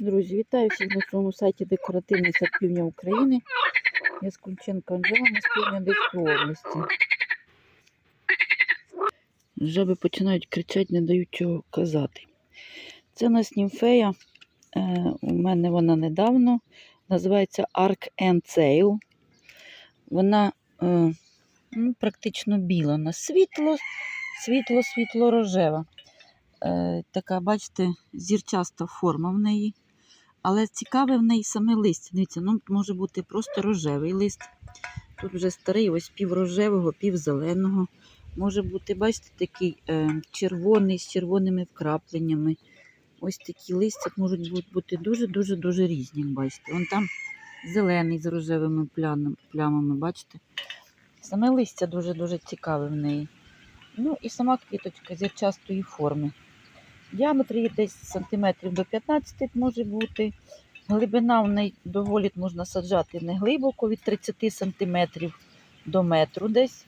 Друзі, вітаю всіх на своєму сайті Декоративний сад Півдня України. Я Скульченко Анжела, ми з півдня Одеської області. Жаби починають кричати, не дають чого казати. Це у нас німфея. Е, у мене вона недавно. Називається Arc and Sail. Вона е, ну, практично біла. Вона світло, світло, світло рожева. Е, така, бачите, зірчаста форма в неї. Але цікаве в неї саме листя. Дивіться, ну, може бути просто рожевий лист. Тут вже старий, ось пів рожевого, пів зеленого. Може бути, бачите, такий е, червоний з червоними вкрапленнями. Ось такі листя можуть бути- бути дуже-дуже дуже різні. Бачите, вон там зелений з рожевими плямами, бачите? Саме листя дуже-дуже цікаве в неї. Ну і сама квіточка зірчастої форми. Діаметр її десь сантиметрів до 15 може бути. Глибина в неї доволі можна саджати не глибоко, від 30 сантиметрів до метру десь.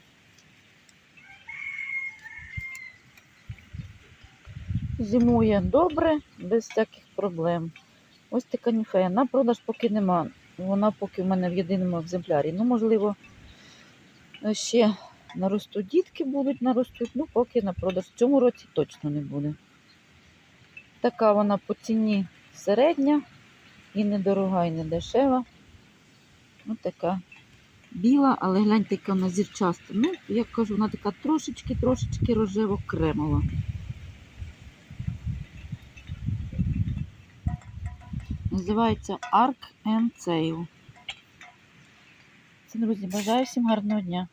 Зимує добре, без всяких проблем. Ось така ніфея. На продаж поки нема. Вона поки в мене в єдиному екземплярі. Ну, можливо, ще наростуть дітки будуть наростуть, ну поки на продаж. В цьому році точно не буде. Така вона по ціні середня, і недорога, і не дешева. Ось така біла, але гляньте, яка вона зірчаста. Ну, як кажу, вона така трошечки-трошечки рожево-кремова. Називається Arc and Sail. Це, друзі, бажаю всім гарного дня.